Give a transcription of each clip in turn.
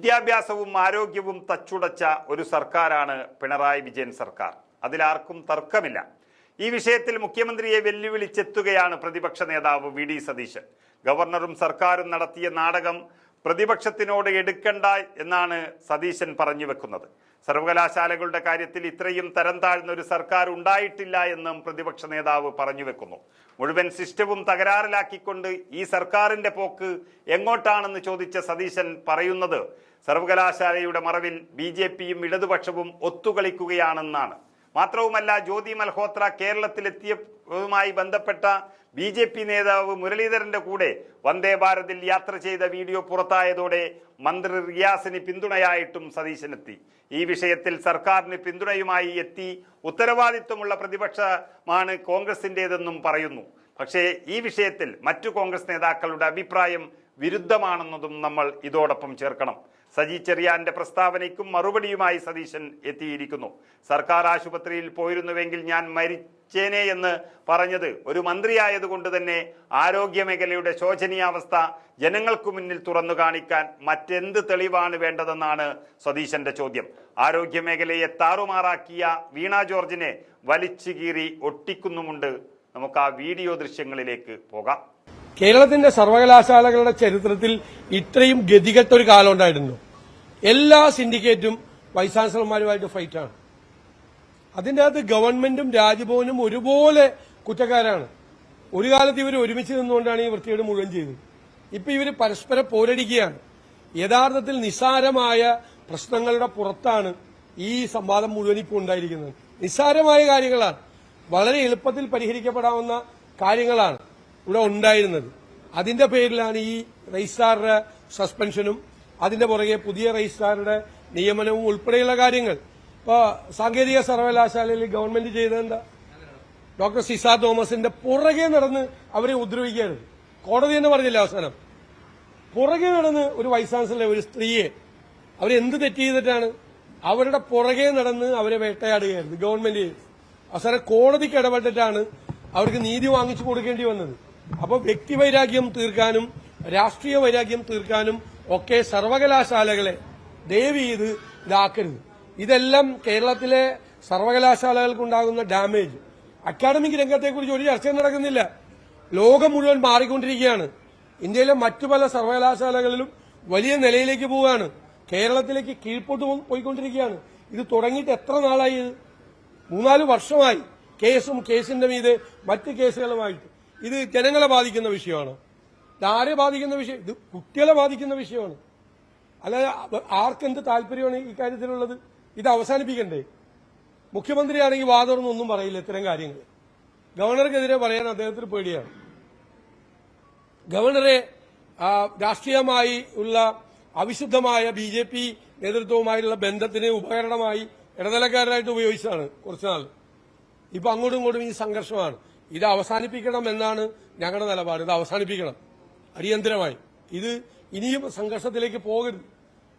വിദ്യാഭ്യാസവും ആരോഗ്യവും തച്ചുടച്ച ഒരു സർക്കാരാണ് പിണറായി വിജയൻ സർക്കാർ. അതിലാർക്കും തർക്കമില്ല. ഈ വിഷയത്തിൽ മുഖ്യമന്ത്രിയെ വെല്ലുവിളിച്ചെത്തുകയാണ് പ്രതിപക്ഷ നേതാവ് വി ഡി സതീശൻ. ഗവർണറും സർക്കാരും നടത്തിയ നാടകം പ്രതിപക്ഷത്തിനോട് എടുക്കണ്ട എന്നാണ് സതീശൻ പറഞ്ഞു വെക്കുന്നത്. സർവകലാശാലകളുടെ കാര്യത്തിൽ ഇത്രയും തരം താഴ്ന്ന ഒരു സർക്കാർ ഉണ്ടായിട്ടില്ല എന്നും പ്രതിപക്ഷ നേതാവ് പറഞ്ഞു വെക്കുന്നു. മുഴുവൻ സിസ്റ്റവും തകരാറിലാക്കിക്കൊണ്ട് ഈ സർക്കാരിന്റെ പോക്ക് എങ്ങോട്ടാണെന്ന് ചോദിച്ച സതീശൻ പറയുന്നത് സർവകലാശാലയുടെ മറവിൽ ബി ജെ പിയും ഇടതുപക്ഷവും ഒത്തുകളിക്കുകയാണെന്നാണ്. മാത്രവുമല്ല ജ്യോതി മൽഹോത്ര കേരളത്തിലെത്തിയതുമായി ബന്ധപ്പെട്ട ബി ജെ പി നേതാവ് മുരളീധരന്റെ കൂടെ വന്ദേ ഭാരതിൽ യാത്ര ചെയ്ത വീഡിയോ പുറത്തായതോടെ മന്ത്രി റിയാസിന് പിന്തുണയായിട്ടും സതീശനെത്തി. ഈ വിഷയത്തിൽ സർക്കാരിന് പിന്തുണയുമായി എത്തി ഉത്തരവാദിത്വമുള്ള പ്രതിപക്ഷമാണ് കോൺഗ്രസിന്റെതെന്നും പറയുന്നു. പക്ഷേ ഈ വിഷയത്തിൽ മറ്റു കോൺഗ്രസ് നേതാക്കളുടെ അഭിപ്രായം വിരുദ്ധമാണെന്നതും നമ്മൾ ഇതോടൊപ്പം ചേർക്കണം. സജി ചെറിയാന്റെ പ്രസ്താവനയ്ക്കും മറുപടിയുമായി സതീശൻ എത്തിയിരിക്കുന്നു. സർക്കാർ ആശുപത്രിയിൽ പോയിരുന്നുവെങ്കിൽ ഞാൻ മരിച്ചേനെ എന്ന് പറഞ്ഞത് ഒരു മന്ത്രിയായതുകൊണ്ട് തന്നെ ആരോഗ്യ മേഖലയുടെ ശോചനീയാവസ്ഥ ജനങ്ങൾക്ക് മുന്നിൽ തുറന്നു കാണിക്കാൻ മറ്റെന്ത് തെളിവാണ് വേണ്ടതെന്നാണ് സതീശന്റെ ചോദ്യം. ആരോഗ്യ മേഖലയെ താറുമാറാക്കിയ വീണ ജോർജിനെ വലിച്ചു കീറി ഒട്ടിക്കുന്നുമുണ്ട്. നമുക്ക് ആ വീഡിയോ ദൃശ്യങ്ങളിലേക്ക് പോകാം. കേരളത്തിന്റെ സർവകലാശാലകളുടെ ചരിത്രത്തിൽ ഇത്രയും ഗതികെട്ട ഒരു കാലം ഉണ്ടായിരുന്നു. എല്ലാ സിൻഡിക്കേറ്റും വൈസ് ചാൻസലർമാരുമായിട്ട് ഫൈറ്റാണ് അതിന്റെ അകത്ത് ഗവൺമെന്റും രാജ്ഭവനും ഒരുപോലെ കുറ്റക്കാരാണ്. ഒരു കാലത്ത് ഇവർ ഒരുമിച്ച് നിന്നുകൊണ്ടാണ് ഈ വൃത്തികേട് മുഴുവൻ ചെയ്തത്. ഇപ്പൊ ഇവർ പരസ്പരം പോരടിക്കുകയാണ്. യഥാർത്ഥത്തിൽ നിസ്സാരമായ പ്രശ്നങ്ങളുടെ പുറത്താണ് ഈ സംവാദം മുഴുവൻ ഇപ്പോൾ ഉണ്ടായിരിക്കുന്നത്. നിസ്സാരമായ കാര്യങ്ങളാണ്. വളരെ എളുപ്പത്തിൽ പരിഹരിക്കപ്പെടാവുന്ന കാര്യങ്ങളാണ്. ഇവിടെ ഉണ്ടായിരുന്നത്. അതിന്റെ പേരിലാണ് ഈ രജിസ്ട്രാറുടെ സസ്പെൻഷനും അതിന്റെ പുറകെ പുതിയ രജിസ്ട്രാറുടെ നിയമനവും ഉൾപ്പെടെയുള്ള കാര്യങ്ങൾ. ഇപ്പോൾ സാങ്കേതിക സർവകലാശാലയിൽ ഗവൺമെന്റ് ചെയ്തതെന്താ ഡോക്ടർ സിസ തോമസിന്റെ പുറകെ നടന്ന് അവരെ ഉപദ്രവിക്കുകയാണ്. കോടതി എന്ന് പറഞ്ഞില്ല അവസാനം? പുറകെ നടന്ന് ഒരു വൈസ് ചാൻസലർ ഒരു സ്ത്രീയെ അവരെന്ത് തെറ്റ് ചെയ്തിട്ടാണ് അവരുടെ പുറകെ നടന്ന് അവരെ വേട്ടയാടുകയായിരുന്നു ഗവൺമെന്റ് അവസാനം കോടതിക്ക് ഇടപെട്ടിട്ടാണ് അവർക്ക് നീതി വാങ്ങിച്ചു കൊടുക്കേണ്ടി വന്നത്. അപ്പൊ വ്യക്തിവൈരാഗ്യം തീർക്കാനും രാഷ്ട്രീയ വൈരാഗ്യം തീർക്കാനും ഒക്കെ സർവകലാശാലകളെ ദയവ് ചെയ്ത് ഇതാക്കരുത്. ഇതെല്ലാം കേരളത്തിലെ സർവകലാശാലകൾക്കുണ്ടാകുന്ന ഡാമേജ്. അക്കാഡമിക് രംഗത്തെക്കുറിച്ച് ഒരു ചർച്ചയും നടക്കുന്നില്ല. ലോകം മുഴുവൻ മാറിക്കൊണ്ടിരിക്കുകയാണ്. ഇന്ത്യയിലെ മറ്റു പല സർവകലാശാലകളിലും വലിയ നിലയിലേക്ക് പോവുകയാണ്. കേരളത്തിലേക്ക് കീഴ്പോട്ട് പോയിക്കൊണ്ടിരിക്കുകയാണ്. ഇത് തുടങ്ങിയിട്ട് എത്ര നാളായി മൂന്നാൽ വർഷമായി കേസും കേസിന്റെ മീതെ മറ്റ് കേസുകളുമായിട്ട്. ഇത് ജനങ്ങളെ ബാധിക്കുന്ന വിഷയമാണ്. ഇത് ആരെ ബാധിക്കുന്ന വിഷയം? ഇത് കുട്ടികളെ ബാധിക്കുന്ന വിഷയമാണ്. അല്ലാതെ ആർക്കെന്ത് താല്പര്യമാണ് ഈ കാര്യത്തിലുള്ളത്? ഇത് അവസാനിപ്പിക്കണ്ടേ? മുഖ്യമന്ത്രിയാണെങ്കിൽ ഒന്നും പറയില്ല ഇത്തരം കാര്യങ്ങൾ. ഗവർണർക്കെതിരെ പറയാൻ അദ്ദേഹത്തിന് പേടിയാണ്. ഗവർണറെ രാഷ്ട്രീയമായി ഉള്ള അവിശുദ്ധമായ ബി ജെ പി നേതൃത്വവുമായുള്ള ബന്ധത്തിന് ഉപകരണമായി ഇടനിലക്കാരനായിട്ട് ഉപയോഗിച്ചതാണ് കുറച്ചുനാൾ ഇപ്പൊ അങ്ങോട്ടും ഇങ്ങോട്ടും ഈ സംഘർഷമാണ്. ഇത് അവസാനിപ്പിക്കണം എന്നാണ് ഞങ്ങളുടെ നിലപാട്. ഇത് അവസാനിപ്പിക്കണം. അടിയന്തരമായി. ഇത് ഇനിയും സംഘർഷത്തിലേക്ക് പോകരുത്.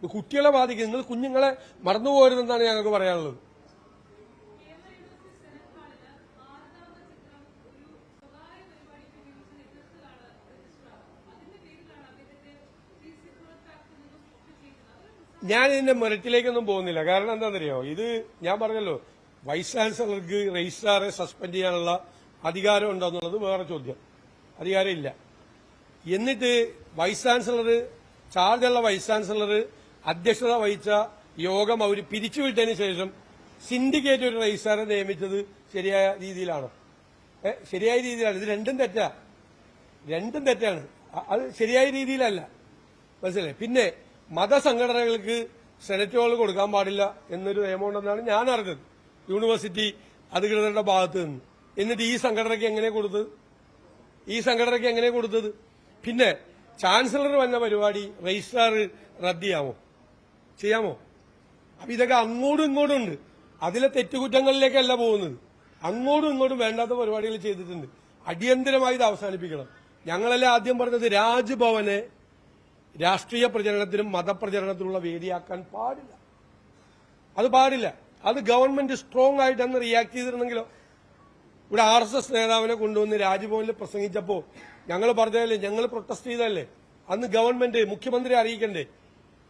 ഇത് കുട്ടികളെ ബാധിക്കും നിങ്ങൾ കുഞ്ഞുങ്ങളെ മറന്നുപോകരുതെന്നാണ് ഞങ്ങൾക്ക് പറയാനുള്ളത്. ഞാൻ ഇതിന്റെ മെറിറ്റിലേക്കൊന്നും പോകുന്നില്ല. കാരണം എന്താണെന്നറിയോ? ഇത് ഞാൻ പറഞ്ഞല്ലോ വൈസ് ചാൻസലർക്ക് രജിസ്ട്രാറെ സസ്പെൻഡ് ചെയ്യാനുള്ള അധികാരം ഉണ്ടോ എന്നുള്ളത് വേറെ ചോദ്യം. അധികാരമില്ല. എന്നിട്ട് വൈസ് ചാൻസലർ ചാർജുള്ള വൈസ് ചാൻസലർ അധ്യക്ഷത വഹിച്ച യോഗം അവർ പിരിച്ചുവിട്ടതിന് ശേഷം സിൻഡിക്കേറ്റ് ഒരു രജിസ്ട്രാറെ നിയമിച്ചത് ശരിയായ രീതിയിലാണോ. ശരിയായ രീതിയിലാണ് ഇത് രണ്ടും തെറ്റാ. രണ്ടും തെറ്റാണ്. അത് ശരിയായ രീതിയിലല്ല. മനസ്സിലായി? പിന്നെ മതസംഘടനകൾക്ക് സെനറ്റുകൾ കൊടുക്കാൻ പാടില്ല എന്നൊരു നിയമമുണ്ടെന്നാണ് ഞാൻ അറിഞ്ഞത്. യൂണിവേഴ്സിറ്റി അധികൃതരുടെ ഭാഗത്ത് നിന്ന്. എന്നിട്ട് ഈ സംഘടനയ്ക്ക് എങ്ങനെ കൊടുത്തത്? ഈ സംഘടനയ്ക്ക് എങ്ങനെ കൊടുത്തത്? പിന്നെ ചാൻസലർ വന്ന പരിപാടി രജിസ്ട്രാർ റദ്ദിയാമോ ചെയ്യാമോ? ചെയ്യാമോ അപ്പൊ ഇതൊക്കെ അങ്ങോട്ടും ഇങ്ങോട്ടും ഉണ്ട്. അതിലെ തെറ്റുകുറ്റങ്ങളിലേക്കല്ല പോകുന്നത്. അങ്ങോട്ടും ഇങ്ങോട്ടും വേണ്ടാത്ത പരിപാടികൾ ചെയ്തിട്ടുണ്ട്. അടിയന്തരമായി ഇത് അവസാനിപ്പിക്കണം. ഞങ്ങളെല്ലാം ആദ്യം പറഞ്ഞത് രാജ്ഭവനെ രാഷ്ട്രീയ പ്രചരണത്തിനും മതപ്രചരണത്തിനുള്ള വേദിയാക്കാൻ പാടില്ല. അത് പാടില്ല. അത് ഗവൺമെന്റ് സ്ട്രോങ് ആയിട്ട് അന്ന് റിയാക്ട് ചെയ്തിരുന്നെങ്കിലോ ഇവിടെ ആർ എസ് എസ് നേതാവിനെ കൊണ്ടുവന്ന് രാജ്ഭവനിൽ പ്രസംഗിച്ചപ്പോ ഞങ്ങൾ പറഞ്ഞതല്ലേ ഞങ്ങൾ പ്രൊട്ടസ്റ്റ് ചെയ്തല്ലേ അന്ന് ഗവൺമെന്റ് മുഖ്യമന്ത്രി അറിയിക്കണ്ടേ?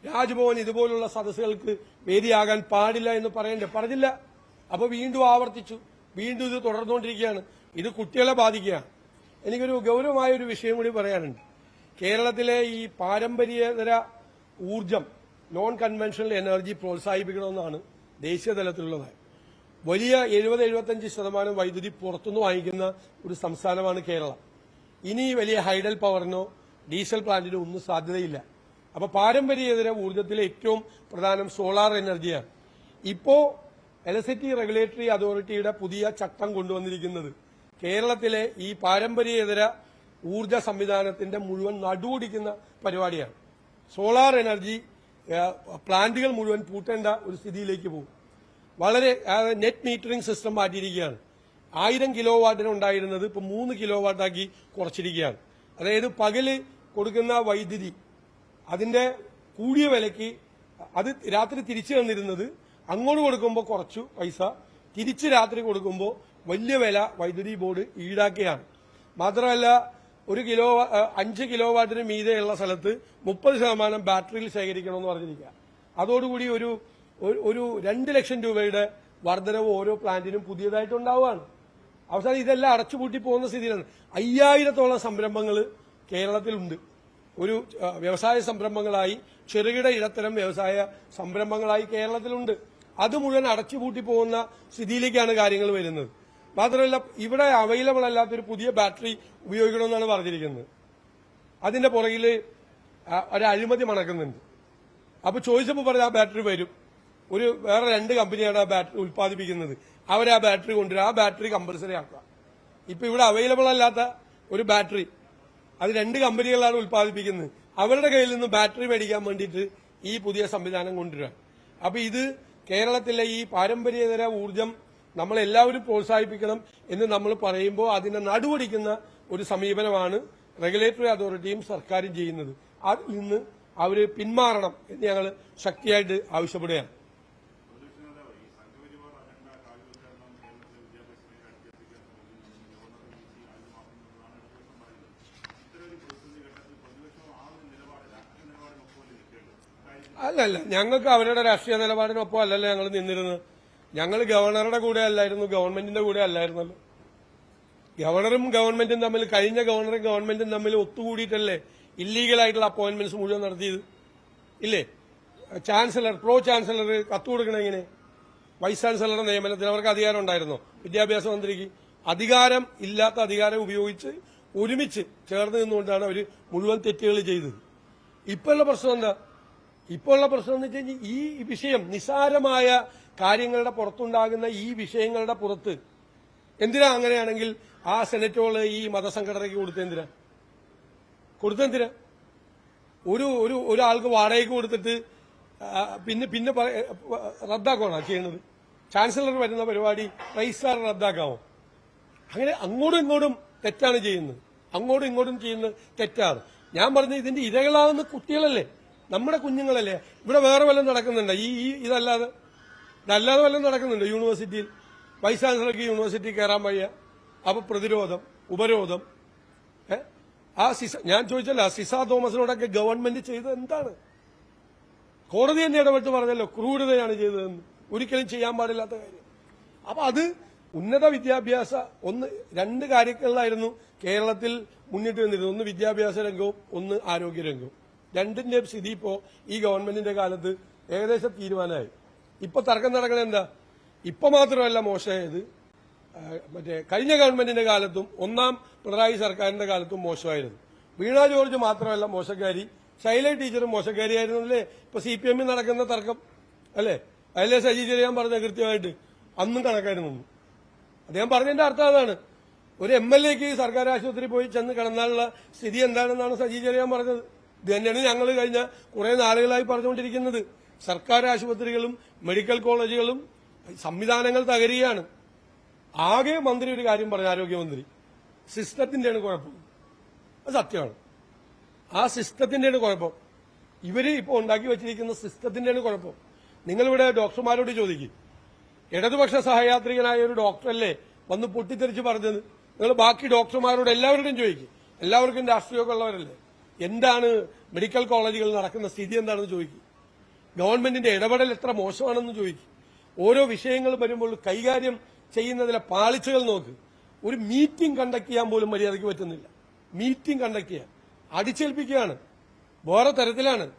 രാജ്ഭവൻ ഇതുപോലുള്ള സദസ്സുകൾക്ക് വേദിയാകാൻ പാടില്ല എന്ന് പറയണ്ടേ? പറഞ്ഞില്ല. അപ്പൊ വീണ്ടും ആവർത്തിച്ചു. വീണ്ടും ഇത് തുടർന്നുകൊണ്ടിരിക്കുകയാണ്. ഇത് കുട്ടികളെ ബാധിക്കുകയാണ്. എനിക്കൊരു ഗൗരവമായ ഒരു വിഷയം കൂടി പറയാനുണ്ട്. കേരളത്തിലെ ഈ പാരമ്പര്യേതര ഊർജം നോൺ കൺവെൻഷണൽ എനർജി പ്രോത്സാഹിപ്പിക്കണമെന്നാണ് ദേശീയ തലത്തിലുള്ളത്. വലിയ എഴുപത് എഴുപത്തഞ്ച് ശതമാനം വൈദ്യുതി പുറത്തുനിന്ന് വാങ്ങിക്കുന്ന ഒരു സംസ്ഥാനമാണ് കേരളം. ഇനി വലിയ ഹൈഡൽ പവറിനോ ഡീസൽ പ്ലാന്റിനോ ഒന്നും സാധ്യതയില്ല. അപ്പൊ പാരമ്പര്യേതര ഊർജത്തിലെ ഏറ്റവും പ്രധാനം സോളാർ എനർജിയാണ്. ഇപ്പോ ഇലക്ട്രിസിറ്റി റെഗുലേറ്ററി അതോറിറ്റിയുടെ പുതിയ ചട്ടം കൊണ്ടുവന്നിരിക്കുന്നത് കേരളത്തിലെ ഈ പാരമ്പര്യേതര ഊർജ സംവിധാനത്തിന്റെ മുഴുവൻ നടുപിടിക്കുന്ന പരിപാടിയാണ്. സോളാർ എനർജി പ്ലാന്റുകൾ മുഴുവൻ പൂട്ടേണ്ട ഒരു സ്ഥിതിയിലേക്ക് പോകും. വളരെ നെറ്റ് മീറ്ററിംഗ് സിസ്റ്റം മാറ്റിയിരിക്കുകയാണ്. ആയിരം കിലോ വാട്ടിന് ഉണ്ടായിരുന്നത് ഇപ്പോൾ മൂന്ന് കിലോ വാട്ടാക്കി കുറച്ചിരിക്കുകയാണ്. അതായത് പകൽ കൊടുക്കുന്ന വൈദ്യുതി അതിന്റെ കൂടിയ വിലയ്ക്ക് അത് രാത്രി തിരിച്ചു തന്നിരുന്നത് അങ്ങോട്ട് കൊടുക്കുമ്പോൾ കുറച്ചു പൈസ തിരിച്ച് രാത്രി കൊടുക്കുമ്പോൾ വലിയ വില വൈദ്യുതി ബോർഡ് ഈടാക്കുകയാണ്. മാത്രമല്ല ഒരു കിലോ അഞ്ച് കിലോ വാട്ടിന് മീതെയുള്ള സ്ഥലത്ത് മുപ്പത് ശതമാനം ബാറ്ററിയിൽ ശേഖരിക്കണമെന്ന് പറഞ്ഞിരിക്കുക അതോടുകൂടി ഒരു ഒരു- രണ്ട് ലക്ഷം രൂപയുടെ വർധനവ് ഓരോ പ്ലാന്റിനും പുതിയതായിട്ട് ഉണ്ടാവുകയാണ് അവസാനം ഇതെല്ലാം അടച്ചുപൂട്ടി പോകുന്ന സ്ഥിതിയിലാണ്. അയ്യായിരത്തോളം സംരംഭങ്ങൾ കേരളത്തിലുണ്ട്. ഒരു വ്യവസായ സംരംഭങ്ങളായി ചെറുകിട ഇടത്തരം വ്യവസായ സംരംഭങ്ങളായി കേരളത്തിലുണ്ട്. അത് മുഴുവൻ അടച്ചുപൂട്ടി പോകുന്ന സ്ഥിതിയിലേക്കാണ് കാര്യങ്ങൾ വരുന്നത്. മാത്രമല്ല ഇവിടെ അവൈലബിൾ അല്ലാത്തൊരു പുതിയ ബാറ്ററി ഉപയോഗിക്കണമെന്നാണ് പറഞ്ഞിരിക്കുന്നത്. അതിന്റെ പുറകിൽ ഒരു അഴിമതി മണക്കുന്നുണ്ട്. അപ്പോൾ ചോദിച്ചപ്പോൾ പറഞ്ഞ ആ ബാറ്ററി വരും. ഒരു വേറെ രണ്ട് കമ്പനിയാണ് ആ ബാറ്ററി ഉൽപ്പാദിപ്പിക്കുന്നത്. അവർ ആ ബാറ്ററി കൊണ്ടുവരും. ആ ബാറ്ററി കമ്പൽസറി ആക്കുക. ഇപ്പൊ ഇവിടെ അവൈലബിൾ അല്ലാത്ത ഒരു ബാറ്ററി. അത് രണ്ട് കമ്പനികളാണ് ഉൽപ്പാദിപ്പിക്കുന്നത്. അവരുടെ കയ്യിൽ നിന്ന് ബാറ്ററി മേടിക്കാൻ വേണ്ടിയിട്ട് ഈ പുതിയ സംവിധാനം കൊണ്ടുവരിക അപ്പൊ ഇത് കേരളത്തിലെ ഈ പാരമ്പര്യേതര ഊർജം നമ്മളെല്ലാവരും പ്രോത്സാഹിപ്പിക്കണം എന്ന് നമ്മൾ പറയുമ്പോൾ അതിനെ നടുവടിക്കുന്ന ഒരു സമീപനമാണ് റെഗുലേറ്ററി അതോറിറ്റിയും സർക്കാരും ചെയ്യുന്നത്. അതിൽ നിന്ന് അവർ പിന്മാറണം എന്ന് ഞങ്ങൾ ശക്തിയായിട്ട് ആവശ്യപ്പെടുകയാണ്. അല്ലല്ല ഞങ്ങൾക്ക് അവരുടെ രാഷ്ട്രീയ നിലപാടിനൊപ്പം അല്ലല്ലോ ഞങ്ങൾ നിന്നിരുന്നത്. ഞങ്ങൾ ഗവർണറുടെ കൂടെ അല്ലായിരുന്നു ഗവൺമെന്റിന്റെ കൂടെ അല്ലായിരുന്നല്ലോ. ഗവർണറും ഗവൺമെന്റും തമ്മിൽ കഴിഞ്ഞ ഗവർണറും ഗവൺമെന്റും തമ്മിൽ ഒത്തുകൂടിയിട്ടല്ലേ ഇല്ലീഗലായിട്ടുള്ള അപ്പോയിന്റ്മെന്റ്സ് മുഴുവൻ നടത്തിയത്? ഇല്ലേ? ചാൻസലർ പ്രോ ചാൻസലർ കത്ത് വൈസ് ചാൻസലറുടെ നിയമനത്തിൽ അവർക്ക് അധികാരം ഉണ്ടായിരുന്നോ? വിദ്യാഭ്യാസ മന്ത്രിക്ക് അധികാരം ഇല്ലാത്ത അധികാരം ഉപയോഗിച്ച് ഒരുമിച്ച് ചേർന്ന് നിന്നുകൊണ്ടാണ് അവർ മുഴുവൻ തെറ്റുകൾ ചെയ്തത്. ഇപ്പോഴുള്ള പ്രശ്നം എന്താ? ഇപ്പോഴുള്ള പ്രശ്നം എന്ന് വെച്ച് കഴിഞ്ഞാൽ ഈ വിഷയം നിസാരമായ കാര്യങ്ങളുടെ പുറത്തുണ്ടാകുന്ന ഈ വിഷയങ്ങളുടെ പുറത്ത് എന്തിനാ അങ്ങനെയാണെങ്കിൽ ആ സെനറ്റോൾ ഈ മതസംഘടനയ്ക്ക് കൊടുത്തെന്തിനാ കൊടുത്തെന്തിനാ ഒരു ഒരു ഒരാൾക്ക് വാടകയ്ക്ക് കൊടുത്തിട്ട് പിന്നെ പിന്നെ പറ- ചെയ്യുന്നത്? ചാൻസലർ വരുന്ന പരിപാടി രജിസ്ട്രാർ റദ്ദാക്കാമോ അങ്ങനെ അങ്ങോട്ടും ഇങ്ങോട്ടും തെറ്റാണ് ചെയ്യുന്നത്. അങ്ങോട്ടും ഇങ്ങോട്ടും ചെയ്യുന്നത് തെറ്റാണ്. ഞാൻ പറഞ്ഞ ഇതിന്റെ ഇരകളാകുന്ന കുട്ടികളല്ലേ? നമ്മുടെ കുഞ്ഞുങ്ങളല്ലേ? ഇവിടെ വേറെ വല്ലതും നടക്കുന്നുണ്ട്? ഈ ഈ ഇതല്ലാതെ? ഇതല്ലാതെ വല്ലതും നടക്കുന്നുണ്ട് യൂണിവേഴ്സിറ്റിയിൽ? വൈസ് ചാൻസലർക്ക് യൂണിവേഴ്സിറ്റി കയറാൻ വയ്യ. അപ്പൊ പ്രതിരോധം ഉപരോധം. ആ സിസ ഞാൻ ചോദിച്ചല്ലോ സിസ തോമസിനോടൊക്കെ ഗവൺമെന്റ് ചെയ്തത് എന്താണ്? കോടതി തന്നെ ഇടപെട്ട് പറഞ്ഞല്ലോ ക്രൂരതയാണ് ചെയ്തതെന്ന്. ഒരിക്കലും ചെയ്യാൻ പാടില്ലാത്ത കാര്യം. അപ്പൊ അത് ഉന്നത വിദ്യാഭ്യാസ ഒന്ന് രണ്ട് കാര്യങ്ങളിലായിരുന്നു കേരളത്തിൽ മുന്നിട്ട് നിന്നിരുന്നത്. ഒന്ന് വിദ്യാഭ്യാസ രംഗവും ഒന്ന് ആരോഗ്യ രംഗവും. രണ്ടിന്റെയും സ്ഥിതി ഇപ്പോ ഈ ഗവൺമെന്റിന്റെ കാലത്ത് ഏകദേശം തീരുമാനമായി. ഇപ്പൊ തർക്കം നടക്കണത് എന്താ? ഇപ്പൊ മാത്രമല്ല മോശമായത് മറ്റേ കഴിഞ്ഞ ഗവൺമെന്റിന്റെ കാലത്തും ഒന്നാം പിണറായി സർക്കാരിന്റെ കാലത്തും മോശമായിരുന്നു. വീണ ജോർജ് മാത്രമല്ല മോശക്കാരി ശൈല ടീച്ചറും മോശക്കാരിയായിരുന്നു അല്ലേ ഇപ്പൊ സി പി എമ്മിൽ നടക്കുന്ന തർക്കം? അല്ലേ? അതിലെ സജി ചെറിയാൻ പറഞ്ഞ കൃത്യമായിട്ട് അന്നും കണക്കായിരുന്നു. അദ്ദേഹം പറഞ്ഞതിന്റെ അർത്ഥം അതാണ്. ഒരു എം എൽ എക്ക് സർക്കാർ ആശുപത്രി പോയി ചെന്ന് കിടന്നാലുള്ള സ്ഥിതി എന്താണെന്നാണ് സജി ചെറിയാൻ പറഞ്ഞത്. ഇത് തന്നെയാണ് ഞങ്ങൾ കഴിഞ്ഞ കുറെ നാളുകളായി പറഞ്ഞുകൊണ്ടിരിക്കുന്നത്. സർക്കാർ ആശുപത്രികളും മെഡിക്കൽ കോളേജുകളും സംവിധാനങ്ങൾ തകരുകയാണ്. ആകെ മന്ത്രി ഒരു കാര്യം പറഞ്ഞു ആരോഗ്യമന്ത്രി സിസ്റ്റത്തിന്റെയാണ് കുഴപ്പം. അത് സത്യമാണ്. ആ സിസ്റ്റത്തിന്റെയാണ് കുഴപ്പം. ഇവർ ഇപ്പോൾ ഉണ്ടാക്കി വെച്ചിരിക്കുന്ന സിസ്റ്റത്തിന്റെയാണ് കുഴപ്പം. നിങ്ങളിവിടെ ഡോക്ടർമാരോട് ചോദിക്കും. ഇടതുപക്ഷ സഹയാത്രികനായ ഒരു ഡോക്ടറല്ലേ വന്ന് പൊട്ടിത്തെറിച്ച് പറഞ്ഞത്? നിങ്ങൾ ബാക്കി ഡോക്ടർമാരോട് എല്ലാവരുടെയും ചോദിക്കും. എല്ലാവർക്കും രാഷ്ട്രീയമൊക്കെ ഉള്ളവരല്ലേ? എന്താണ് മെഡിക്കൽ കോളേജുകളിൽ നടക്കുന്ന സ്ഥിതി എന്താണെന്ന് ചോദിക്കും. ഗവൺമെന്റിന്റെ ഇടപെടൽ എത്ര മോശമാണെന്ന് ചോദിക്കും. ഓരോ വിഷയങ്ങൾ വരുമ്പോൾ കൈകാര്യം ചെയ്യുന്നതിലെ പാളിച്ചകൾ നോക്ക്. ഒരു മീറ്റിംഗ് കണ്ടക്ട് ചെയ്യാൻ പോലും മര്യാദയ്ക്ക് പറ്റുന്നില്ല. മീറ്റിംഗ് കണ്ടക്ട് ചെയ്യാൻ. അടിച്ചേൽപ്പിക്കുകയാണ്. വേറെ തരത്തിലാണ്.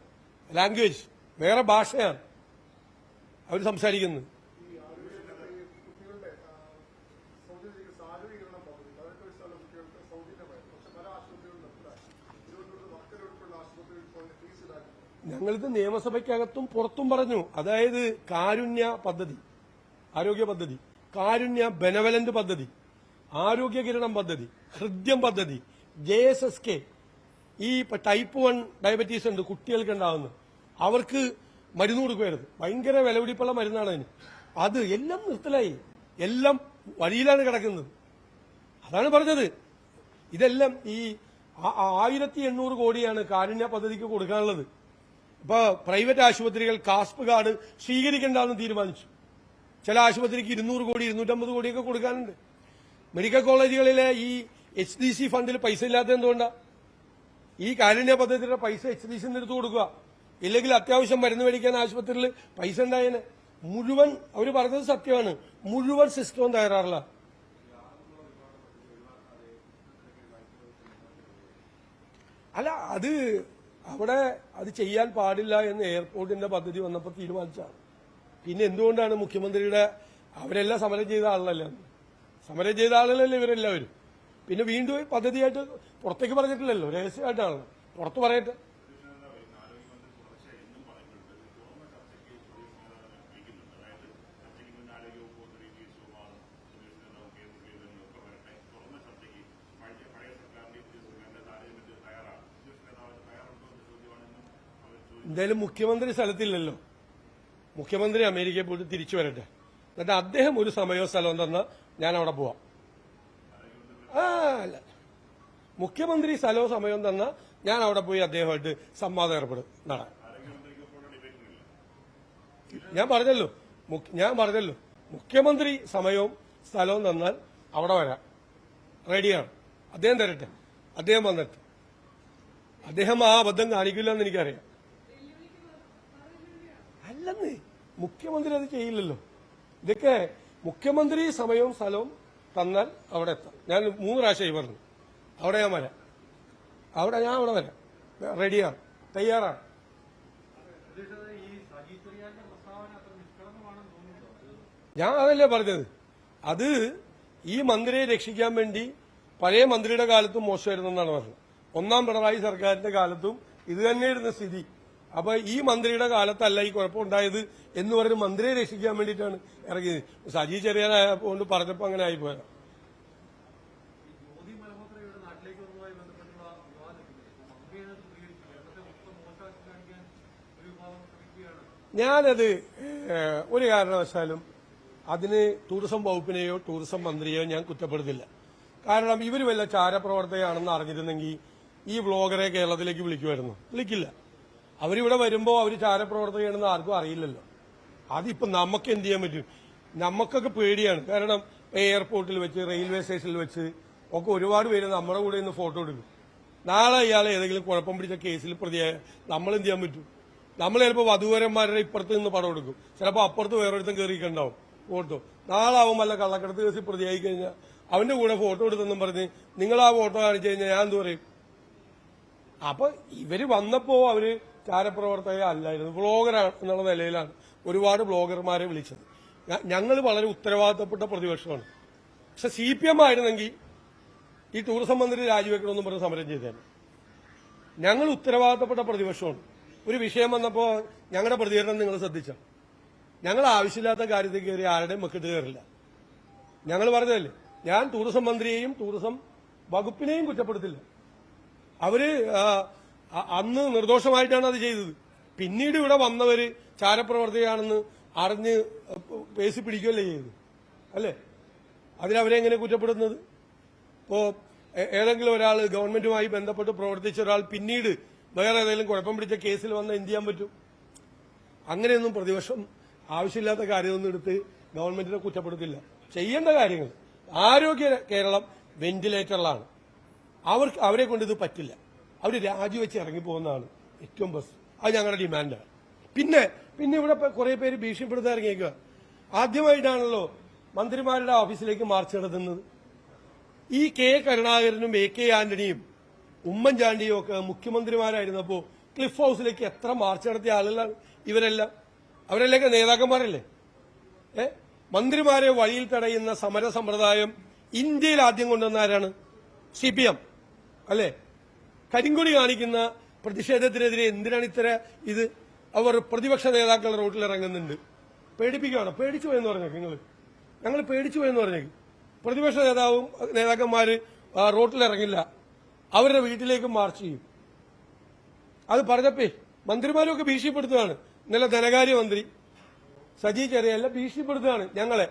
ലാംഗ്വേജ് വേറെ ഭാഷയാണ്. അവർ സംസാരിക്കുന്നത്. ഞങ്ങളിത് നിയമസഭയ്ക്കകത്തും പുറത്തും പറഞ്ഞു. അതായത് കാരുണ്യ പദ്ധതി ആരോഗ്യ പദ്ധതി കാരുണ്യ ബെനവലന്റ് പദ്ധതി ആരോഗ്യ കിരണം പദ്ധതി ഹൃദ്യം പദ്ധതി ജെ എസ് എസ് കെ ഈ ടൈപ്പ് വൺ ഡയബറ്റീസ് ഉണ്ട് കുട്ടികൾക്ക് ഉണ്ടാകുന്നത് അവർക്ക് മരുന്ന് കൊടുക്കുമായിരുന്നു ഭയങ്കര വിലപിടിപ്പുള്ള മരുന്നാണ് അതിന്. അത് എല്ലാം നിർത്തലായി. എല്ലാം വഴിയിലാണ് കിടക്കുന്നത്. അതാണ് പറഞ്ഞത്. ഇതെല്ലാം ഈ ആയിരത്തി എണ്ണൂറ് കോടിയാണ് കാരുണ്യ പദ്ധതിക്ക് കൊടുക്കാനുള്ളത്. ഇപ്പൊ പ്രൈവറ്റ് ആശുപത്രികൾ കാസ്പ് കാർഡ് സ്വീകരിക്കേണ്ടെന്ന് തീരുമാനിച്ചു. ചില ആശുപത്രിക്ക് ഇരുന്നൂറ് കോടി ഇരുന്നൂറ്റമ്പത് കോടിയൊക്കെ കൊടുക്കാനുണ്ട്. മെഡിക്കൽ കോളേജുകളിലെ ഈ എച്ച് ഡി സി ഫണ്ടിൽ പൈസ ഇല്ലാത്ത എന്തുകൊണ്ടാണ് ഈ കാരുണ്യ പദ്ധതിയുടെ പൈസ എച്ച് ഡി സിന്ന് എടുത്തു കൊടുക്കുക. ഇല്ലെങ്കിൽ അത്യാവശ്യം മരുന്ന് മേടിക്കാൻ ആശുപത്രിയിൽ പൈസ ഉണ്ടായേനെ. മുഴുവൻ അവർ പറഞ്ഞത് സത്യമാണ്. മുഴുവൻ സിസ്റ്റവും തയ്യാറാറില്ല അല്ല അത് അവിടെ അത് ചെയ്യാൻ പാടില്ല എന്ന് എയർപോർട്ടിന്റെ പദ്ധതി വന്നപ്പോൾ തീരുമാനിച്ചാണ്. പിന്നെ എന്തുകൊണ്ടാണ് മുഖ്യമന്ത്രിയുടെ അവരെല്ലാം സമരം ചെയ്ത ആളല്ലേ. സമരം ചെയ്ത ആളുകളല്ലേ ഇവരെല്ലാവരും? പിന്നെ വീണ്ടും പദ്ധതിയായിട്ട് പുറത്തേക്ക് പറഞ്ഞിട്ടില്ലല്ലോ രഹസ്യമായിട്ടാണല്ലോ പുറത്ത് പറയട്ടെ. എന്തായാലും മുഖ്യമന്ത്രി സ്ഥലത്തില്ലല്ലോ. മുഖ്യമന്ത്രി അമേരിക്കയിൽ പോയിട്ട് തിരിച്ചു വരട്ടെ. എന്നിട്ട് അദ്ദേഹം ഒരു സമയവും സ്ഥലവും തന്ന ഞാൻ അവിടെ പോവാം. ആ അല്ല. മുഖ്യമന്ത്രി സ്ഥലവും സമയവും തന്ന ഞാൻ അവിടെ പോയി അദ്ദേഹമായിട്ട് സംവാദം ഏർപ്പെടും നട. ഞാൻ പറഞ്ഞല്ലോ. ഞാൻ പറഞ്ഞല്ലോ. മുഖ്യമന്ത്രി സമയവും സ്ഥലവും തന്നാൽ അവിടെ വരാം. റെഡിയാണ്. അദ്ദേഹം തരട്ടെ. അദ്ദേഹം വന്നിട്ട്. അദ്ദേഹം ആ അബദ്ധം കാണിക്കില്ല എന്ന് എനിക്കറിയാം. അല്ലെന്ന്. മുഖ്യമന്ത്രി അത് ചെയ്യില്ലല്ലോ. ഇതൊക്കെ മുഖ്യമന്ത്രി സമയവും സ്ഥലവും തന്നാൽ അവിടെ എത്താം. ഞാൻ മൂന്ന് പ്രാവശ്യമായി പറഞ്ഞു. അവിടെ ഞാൻ വരാം. അവിടെ ഞാൻ അവിടെ വരാം. റെഡിയാണ്. തയ്യാറാണ്. ഞാൻ അതല്ലേ പറഞ്ഞത്. അത് ഈ മന്ത്രിയെ രക്ഷിക്കാൻ വേണ്ടി പഴയ മന്ത്രിയുടെ കാലത്തും മോശമായിരുന്നു എന്നാണ് പറഞ്ഞത്. ഒന്നാം പിണറായി സർക്കാരിന്റെ കാലത്തും ഇത് തന്നെയായിരുന്നു സ്ഥിതി. അപ്പൊ ഈ മന്ത്രിയുടെ കാലത്തല്ല ഈ കുഴപ്പമുണ്ടായത് എന്ന് പറഞ്ഞ് മന്ത്രിയെ രക്ഷിക്കാൻ വേണ്ടിയിട്ടാണ് ഇറങ്ങിയത്. സജി ചെറിയാനായതുകൊണ്ട് പറഞ്ഞപ്പോ അങ്ങനെ ആയിപ്പോയത്. ഞാനത് ഒരു കാരണവശാലും അതിന് ടൂറിസം വകുപ്പിനെയോ ടൂറിസം മന്ത്രിയെയോ ഞാൻ കുറ്റപ്പെടുത്തില്ല. കാരണം ഇവർ വല്ല ചാരപ്രവർത്തകയാണെന്ന് അറിഞ്ഞിരുന്നെങ്കിൽ ഈ വ്ളോഗറെ കേരളത്തിലേക്ക് വിളിക്കുമായിരുന്നു. വിളിക്കില്ല. അവരിവിടെ വരുമ്പോൾ അവർ ചാരപ്രവർത്തകയാണെന്ന് ആർക്കും അറിയില്ലല്ലോ. അതിപ്പോ നമുക്ക് എന്ത് ചെയ്യാൻ പറ്റും? നമുക്കൊക്കെ പേടിയാണ്. കാരണം എയർപോർട്ടിൽ വെച്ച് റെയിൽവേ സ്റ്റേഷനിൽ വെച്ച് ഒക്കെ ഒരുപാട് പേര് നമ്മുടെ കൂടെ നിന്ന് ഫോട്ടോ എടുക്കും. നാളെ ഇയാളെ ഏതെങ്കിലും കുഴപ്പം പിടിച്ച കേസിൽ പ്രതിയായ നമ്മൾ എന്ത് ചെയ്യാൻ പറ്റും? നമ്മൾ ചിലപ്പോൾ വധുവരന്മാരുടെ ഇപ്പുറത്ത് നിന്ന് പടം എടുക്കും. ചിലപ്പോൾ അപ്പുറത്ത് വേറൊരുത്തം കയറിയിട്ടുണ്ടാവും ഫോട്ടോ. നാളെ അവൻ വല്ല കള്ളക്കടത്ത് കേസിൽ പ്രതിയായി കഴിഞ്ഞാൽ അവന്റെ കൂടെ ഫോട്ടോ എടുത്തെന്നും പറഞ്ഞ് നിങ്ങൾ ആ ഫോട്ടോ കാണിച്ചു കഴിഞ്ഞാൽ ഞാൻ എന്ത് പറയും? അപ്പൊ ഇവർ വന്നപ്പോ അവർ ചാരപ്രവർത്തക അല്ലായിരുന്നു. ബ്ലോഗറാണ് എന്നുള്ള നിലയിലാണ് ഒരുപാട് ബ്ലോഗർമാരെ വിളിച്ചത്. ഞങ്ങൾ വളരെ ഉത്തരവാദിത്തപ്പെട്ട പ്രതിപക്ഷമാണ്. പക്ഷെ സി പി എം ആയിരുന്നെങ്കിൽ ഈ ടൂറിസം മന്ത്രി രാജിവെക്കണമെന്നും പറഞ്ഞ് സമരം ചെയ്തേനെ. ഞങ്ങൾ ഉത്തരവാദിത്തപ്പെട്ട പ്രതിപക്ഷമാണ്. ഒരു വിഷയം വന്നപ്പോൾ ഞങ്ങളുടെ പ്രതികരണം നിങ്ങൾ ശ്രദ്ധിച്ച? ഞങ്ങൾ ആവശ്യമില്ലാത്ത കാര്യത്തിൽ കയറി ആരുടെയും മെക്കിട്ട് കയറില്ല. ഞങ്ങൾ പറഞ്ഞതല്ലേ ഞാൻ ടൂറിസം മന്ത്രിയെയും ടൂറിസം വകുപ്പിനെയും കുറ്റപ്പെടുത്തില്ല. അവർ അന്ന് നിർദോഷമായിട്ടാണ് അത് ചെയ്തത്. പിന്നീട് ഇവിടെ വന്നവര് ചാരപ്രവർത്തകയാണെന്ന് അറിഞ്ഞ് പേസി പിടിക്കുകയല്ലേ ചെയ്തത്. അല്ലേ? അതിലവരെങ്ങനെ കുറ്റപ്പെടുന്നത് ഇപ്പോ ഏതെങ്കിലും ഒരാൾ ഗവൺമെന്റുമായി ബന്ധപ്പെട്ട് പ്രവർത്തിച്ച ഒരാൾ പിന്നീട് വേറെ ഏതെങ്കിലും കുഴപ്പം പിടിച്ച കേസിൽ വന്ന് എന്ത് ചെയ്യാൻ പറ്റും? അങ്ങനെയൊന്നും പ്രതിപക്ഷം ആവശ്യമില്ലാത്ത കാര്യമൊന്നും എടുത്ത് ഗവൺമെന്റിനെ കുറ്റപ്പെടുത്തില്ല. ചെയ്യേണ്ട കാര്യങ്ങൾ. ആരോഗ്യ കേരളം വെന്റിലേറ്ററിലാണ്. അവർക്ക് അവരെ കൊണ്ട് ഇത് പറ്റില്ല. അവർ രാജിവെച്ച് ഇറങ്ങിപ്പോകുന്നതാണ് ഏറ്റവും ബസ് അത് ഞങ്ങളുടെ ഡിമാൻഡാണ് പിന്നെ പിന്നെ ഇവിടെ കുറെ പേര് ഭീഷണിപ്പെടുത്താൻ ഇറങ്ങിയേക്കുക ആദ്യമായിട്ടാണല്ലോ മന്ത്രിമാരുടെ ഓഫീസിലേക്ക് മാർച്ച് നടത്തുന്നത്. ഈ കെ കരുണാകരനും എ കെ ആന്റണിയും ഉമ്മൻചാണ്ടിയും ഒക്കെ മുഖ്യമന്ത്രിമാരായിരുന്നപ്പോ ക്ലിഫ് ഹൗസിലേക്ക് എത്ര മാർച്ച് നടത്തിയ ആളുകളാണ് ഇവരെല്ലാം. അവരെല്ലാം നേതാക്കന്മാരല്ലേ? ഏ? മന്ത്രിമാരെ വഴിയിൽ തടയുന്ന സമര സമ്പ്രദായം ഇന്ത്യയിൽ ആദ്യം കൊണ്ടുവന്ന ആരാണ്? C P M. അല്ലേ? കരിങ്കൊടി കാണിക്കുന്ന പ്രതിഷേധത്തിനെതിരെ എന്തിനാണ് ഇത്ര ഇത് അവർ പ്രതിപക്ഷ നേതാക്കൾ റോട്ടിൽ ഇറങ്ങുന്നുണ്ട്? പേടിപ്പിക്കുകയാണ്? പേടിച്ചു പോയെന്ന് പറഞ്ഞേക്ക് നിങ്ങൾ ഞങ്ങൾ പേടിച്ചു പോയെന്ന് പറഞ്ഞേക്ക് പ്രതിപക്ഷ നേതാവും നേതാക്കന്മാര് ഇറങ്ങില്ല. അവരുടെ വീട്ടിലേക്ക് മാർച്ച് ചെയ്യും. അത് പറഞ്ഞപ്പേ മന്ത്രിമാരൊക്കെ ഭീഷണിപ്പെടുത്തുകയാണ്. ഇന്നലെ ധനകാര്യമന്ത്രി സജി ചെറിയല്ല ഭീഷണിപ്പെടുത്തുകയാണ് ഞങ്ങളെ.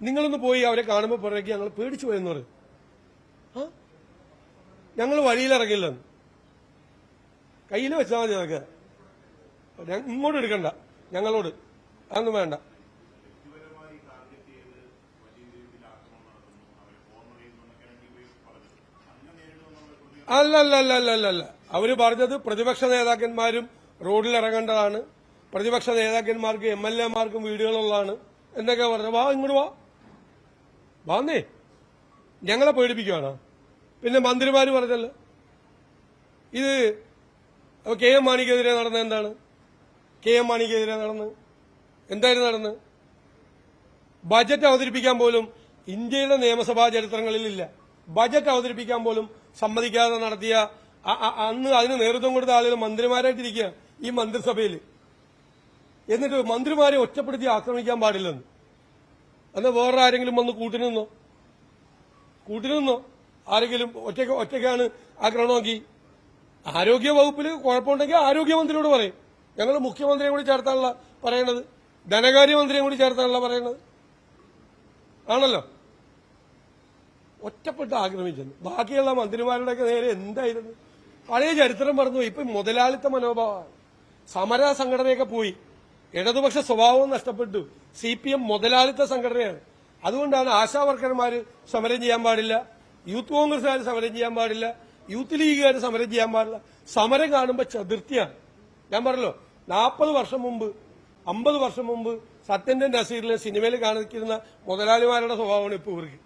നിങ്ങളൊന്ന് പോയി അവരെ കാണുമ്പോൾ പുറകെ ഞങ്ങൾ പേടിച്ചു പോയെന്ന് പറഞ്ഞു ആ? ഞങ്ങൾ വഴിയിലിറങ്ങില്ലെന്ന് കയ്യിൽ വെച്ചാൽ മതി അതൊക്കെ ഇങ്ങോട്ട് എടുക്കണ്ട. ഞങ്ങളോട്. അതൊന്നും വേണ്ട. അല്ല അല്ല അല്ല അല്ല അല്ല അല്ല അവർ പറഞ്ഞത് പ്രതിപക്ഷ നേതാക്കന്മാരും റോഡിൽ ഇറങ്ങേണ്ടതാണ്. പ്രതിപക്ഷ നേതാക്കന്മാർക്ക് എം എൽ എമാർക്കും വീടുകളുള്ളതാണ്. എന്നൊക്കെ പറഞ്ഞു വാ ഇങ്ങോട്ട് വാ. വാന്നേ. ഞങ്ങളെ പേടിപ്പിക്കുകയാണ് പിന്നെ മന്ത്രിമാര് പറഞ്ഞല്ലോ. ഇത് കെ എം മാണിക്കെതിരെ നടന്ന എന്താണ്? കെ എം മാണിക്കെതിരെ നടന്ന് എന്തായിരുന്നു നടന്ന്? ബജറ്റ് അവതരിപ്പിക്കാൻ പോലും ഇന്ത്യയുടെ നിയമസഭാ ചരിത്രങ്ങളിലില്ല ബജറ്റ് അവതരിപ്പിക്കാൻ പോലും സമ്മതിക്കാതെ നടത്തിയ അന്ന് അതിന് നേതൃത്വം കൊടുത്ത ആളുകൾ മന്ത്രിമാരായിട്ടിരിക്കുക ഈ മന്ത്രിസഭയിൽ എന്നിട്ട് മന്ത്രിമാരെ ഒറ്റപ്പെടുത്തി ആക്രമിക്കാൻ പാടില്ലെന്ന്. അന്ന് വേറെ ആരെങ്കിലും വന്ന് കൂട്ടിനിന്നോ? കൂട്ടിനിന്നോ? ആരെങ്കിലും ഒറ്റയ്ക്ക് ഒറ്റയ്ക്കാണ് ആക്രമണമാക്കി ആരോഗ്യ വകുപ്പിൽ കുഴപ്പമുണ്ടെങ്കിൽ ആരോഗ്യമന്ത്രിയോട് പറയും. ഞങ്ങൾ മുഖ്യമന്ത്രിയെ കൂടി ചേർത്താനുള്ള പറയണത് ധനകാര്യമന്ത്രിയെ കൂടി ചേർത്താനുള്ള പറയണത്. ആണല്ലോ? ഒറ്റപ്പെട്ട് ആക്രമിച്ചെന്ന് ബാക്കിയുള്ള മന്ത്രിമാരുടെയൊക്കെ നേരെ എന്തായിരുന്നു? പഴയ ചരിത്രം പറഞ്ഞു ഇപ്പം മുതലാളിത്ത മനോഭാവമാണ്. സമര സംഘടനയൊക്കെ പോയി. ഇടതുപക്ഷ സ്വഭാവം നഷ്ടപ്പെട്ടു. സി പി എം മുതലാളിത്ത സംഘടനയാണ്. അതുകൊണ്ടാണ് ആശാ വർക്കർമാർ സമരം ചെയ്യാൻ പാടില്ല. യൂത്ത് കോൺഗ്രസ്സുകാർ സമരം ചെയ്യാൻ പാടില്ല. യൂത്ത് ലീഗുകാർ സമരം ചെയ്യാൻ പാടില്ല. സമരം കാണുമ്പോൾ ചതുർത്ഥിയാണ്. ഞാൻ പറഞ്ഞല്ലോ നാൽപ്പത് വർഷം മുമ്പ് അമ്പത് വർഷം മുമ്പ് സത്യന്റെ നസീറിലെ സിനിമയിൽ കാണിക്കുന്ന മുതലാളിമാരുടെ സ്വഭാവമാണ് ഇപ്പോൾ ഇവർക്ക്.